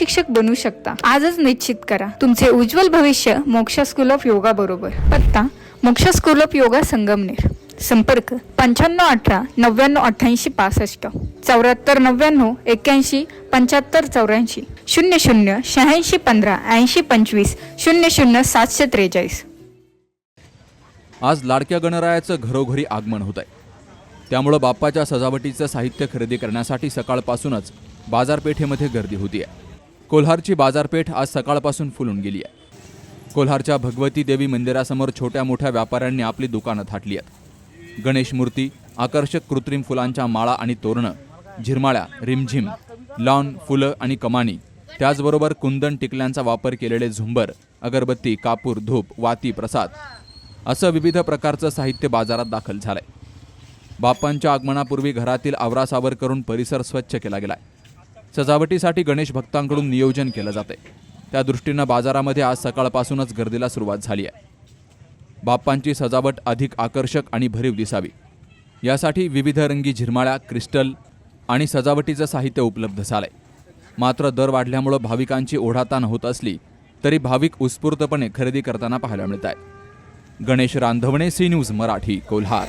शिक्षक बनू शकता. आजच निश्चित करा. तुमचे उज्ज्वल भविष्य मोक्षा स्कूल ऑफ योगा बरोबर. पत्ता Moksha school of yoga Sangamner. संपर्क पंच्याण्णव अठरा नव्याण्णव अठ्ठ्याऐंशी पासष्ट. चौऱ्याहत्तर नव्याण्णव एक्क्याऐंशी पंच्याहत्तर चौऱ्याऐंशी. शून्य शून्य शहाऐंशी पंधरा ऐंशी पंचवीस. शून्य शून्य सातशे त्रेचाळीस. आज लाडक्या गणरायाचं घरोघरी आगमन होत आहे त्यामुळं बाप्पाच्या सजावटीचं साहित्य खरेदी करण्यासाठी सकाळपासूनच बाजारपेठेमध्ये गर्दी होती आहे कोल्हारची बाजारपेठ आज सकाळपासून फुलून गेली आहे. कोल्हारच्या भगवती देवी मंदिरासमोर छोट्या मोठ्या व्यापाऱ्यांनी आपली दुकानं थाटली आहेत. गणेश मूर्ती आकर्षक कृत्रिम फुलांच्या माळा आणि तोरणं झिरमाळ्या रिमझिम लॉन फुलं आणि कमानी त्याचबरोबर कुंदन टिकल्यांचा वापर केलेले झुंबर अगरबत्ती कापूर धूप वाती प्रसाद असं विविध प्रकारचं साहित्य बाजारात दाखल झालंय. बाप्पांच्या आगमनापूर्वी घरातील आवरासावर करून परिसर स्वच्छ केला गेलाय. सजावटीसाठी गणेश भक्तांकडून नियोजन केलं जाते. त्या दृष्टीनं बाजारामध्ये आज सकाळपासूनच गर्दीला सुरुवात झाली आहे. बाप्पांची सजावट अधिक आकर्षक आणि भरीव दिसावी. यासाठी विविध रंगी झिरमाळ्या क्रिस्टल आणि सजावटीचं साहित्य उपलब्ध झालंय. मात्र दर वाढल्यामुळं भाविकांची ओढाताण होत असली तरी भाविक उत्स्फूर्तपणे खरेदी करताना पाहायला मिळत आहेत गणेश रांधवणे सी न्यूज मराठी कोल्हार.